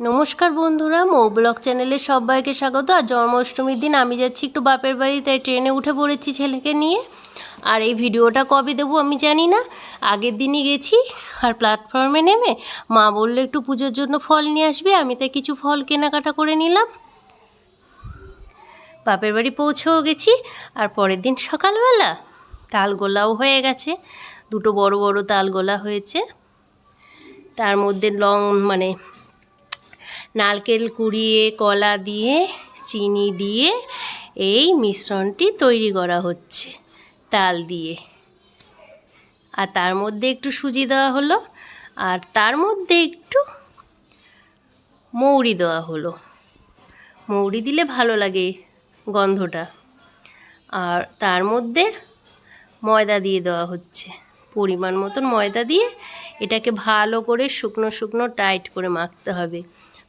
নমস্কার বন্ধুরা, মৌ ব্লগ চ্যানেলে সবাইকে স্বাগত। আর জন্মাষ্টমীর দিন আমি যাচ্ছি একটু বাপের বাড়ি, তাই ট্রেনে উঠে পড়েছি ছেলেকে নিয়ে। আর এই ভিডিওটা কবে দেবো আমি জানি না। আগের দিনই গেছি আর প্ল্যাটফর্মে নেমে মা বলল, একটু পুজোর জন্য ফল নিয়ে আসবে। আমি তাই কিছু ফল কেনাকাটা করে নিলাম। বাপের বাড়ি পৌঁছেও গেছি। আর পরের দিন সকালবেলা তালগোলাও হয়ে গেছে। দুটো বড় বড় তালগোলা হয়েছে। তার মধ্যে লং মানে নারকেল কুড়িয়ে, কলা দিয়ে, চিনি দিয়ে এই মিশ্রণটি তৈরি করা হচ্ছে, তাল দিয়ে। আর তার মধ্যে একটু সুজি দেওয়া হলো, আর তার মধ্যে একটু মৌরি দেওয়া হলো। মৌরি দিলে ভালো লাগে গন্ধটা। আর তার মধ্যে ময়দা দিয়ে দেওয়া হচ্ছে। পরিমাণ মতন ময়দা দিয়ে এটাকে ভালো করে শুকনো শুকনো টাইট করে মাখতে হবে।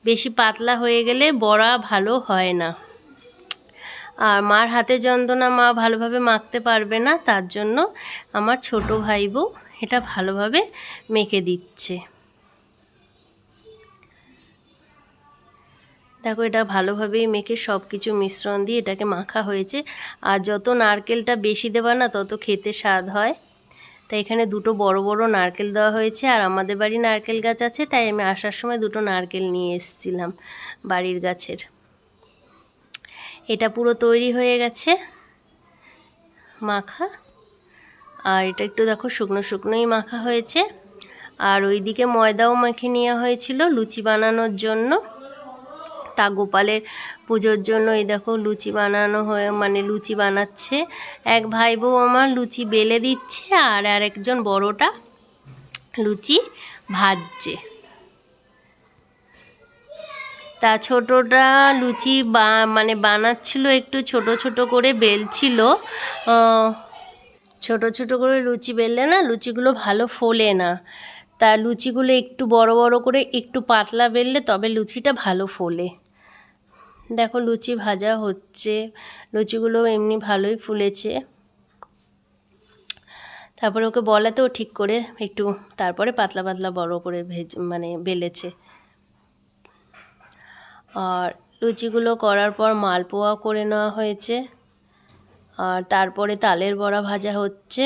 বেশি পাতলা হয়ে গেলে বড়া ভালো হয় না। আর মার হাতে যন্ত্রণা মা ভালোভাবে মাখতে পারবে না, তার জন্য আমার ছোট ভাই বউ এটা ভালোভাবে মেখে দিচ্ছে। দেখো, এটা ভালোভাবেই মেখে সব কিছু মিশ্রণ দিয়ে এটাকে মাখা হয়েছে। আর যত নারকেলটা বেশি দেবা না, তত খেতে স্বাদ হয়। তাই এখানে দুটো বড় বড় নারকেল দেওয়া হয়েছে আর আমাদের বাড়ি নারকেল গাছ আছে, তাই আমি আসার সময় দুটো নারকেল নিয়ে এসেছিলাম বাড়ির গাছের। এটা পুরো তৈরি হয়ে গেছে, মাখা। আর এটা একটু দেখো শুকনো, শুকনোই মাখা হয়েছে। আর ওইদিকে ময়দাও মাখে নেওয়া হয়েছিল, লুচি বানানোর জন্য। তা গোপালের পুজোর জন্য, এই দেখো লুচি বানানো হয়ে মানে লুচি বানাচ্ছে। এক ভাই বউ আমার লুচি বেলে দিচ্ছে আর আরেকজন বড়টা লুচি ভাজছে। তা ছোটটা লুচি বা মানে বানাচ্ছিল, একটু ছোট ছোট করে বেলছিল। ছোট ছোট করে লুচি বেললে না লুচিগুলো ভালো ফোলে না। তা লুচিগুলো একটু বড় বড় করে একটু পাতলা বেললে তবে লুচিটা ভালো ফোলে। দেখো লুচি ভাজা হচ্ছে। লুচিগুলো এমনি ভালোই ফুলেছে। তারপরে ওকে বলাতেও ঠিক করে একটু তারপরে পাতলা পাতলা বড় করে ভেজ মানে বেলেছে। আর লুচিগুলো করার পর মালপোয়া করে নেওয়া হয়েছে। আর তারপরে তালের বড়া ভাজা হচ্ছে।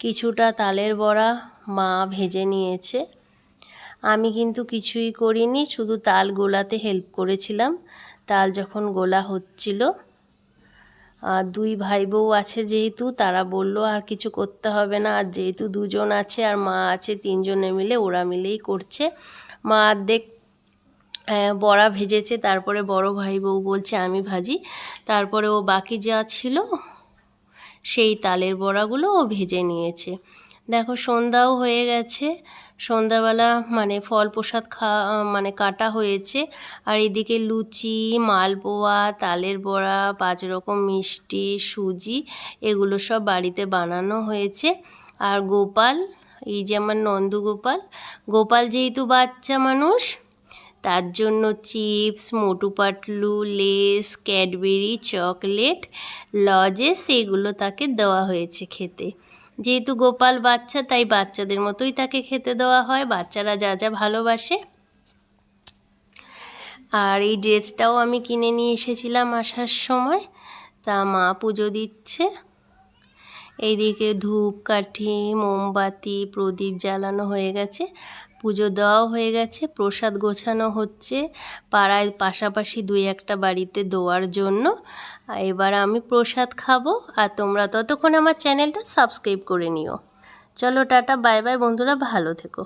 কিছুটা তালের বড়া মা ভেজে নিয়েছে। আমি কিন্তু কিছুই করিনি, শুধু তাল গোলাতে হেল্প করেছিলাম। তাল যখন গোলা হচ্ছিল, আর দুই ভাই বউ আছে যেহেতু, তারা বলল, আর কিছু করতে হবে না, আর যেহেতু দুজন আছে, আর মা আছে, তিনজনে মিলে, ওরা মিলেই করছে। মা অর্ধেক বড়া ভেজেছে, তারপরে বড় ভাই বউ বলছে, আমি ভাজি। তারপরে ও বাকি যা ছিল, সেই তালের বড়াগুলো ও ভেজে নিয়েছে। দেখো সন্ধ্যাও হয়ে গেছে। সন্ধ্যাবেলা মানে ফল প্রসাদ খা মানে কাটা হয়েছে। আর এদিকে লুচি, মালপোয়া, তালের বড়া পাঁচ রকম মিষ্টি, সুজি এগুলো সব বাড়িতে বানানো হয়েছে। আর গোপাল, এই যে আমার নন্দগোপাল গোপাল যেহেতু বাচ্চা মানুষ, তার জন্য chips, Motu Patlu, Lay's, Cadbury, chocolate, লজেস এগুলো তাকে দেওয়া হয়েছে খেতে। যেহেতু গোপাল বাচ্চা, তাই বাচ্চাদের মতোই তাকে খেতে দেওয়া হয়। বাচ্চারা যা যা ভালোবাসে। আর এই ড্রেসটাও আমি কিনে নিয়ে এসেছিলাম আসার সময়। তা মা পুজো দিচ্ছে। এইদিকে ধূপ কাঠি মোমবাতি, প্রদীপ জ্বালানো হয়ে গেছে। পুজো দেওয়াও হয়ে গেছে, প্রসাদ গোছানো হচ্ছে। পাড়ায় পাশাপাশি দুই একটা বাড়িতে দেওয়ার জন্য। এবার আমি প্রসাদ খাব আর তোমরা ততক্ষণ আমার চ্যানেলটা সাবস্ক্রাইব করে নিও। চলো টাটা, বাই বাই বন্ধুরা, ভালো থেকো।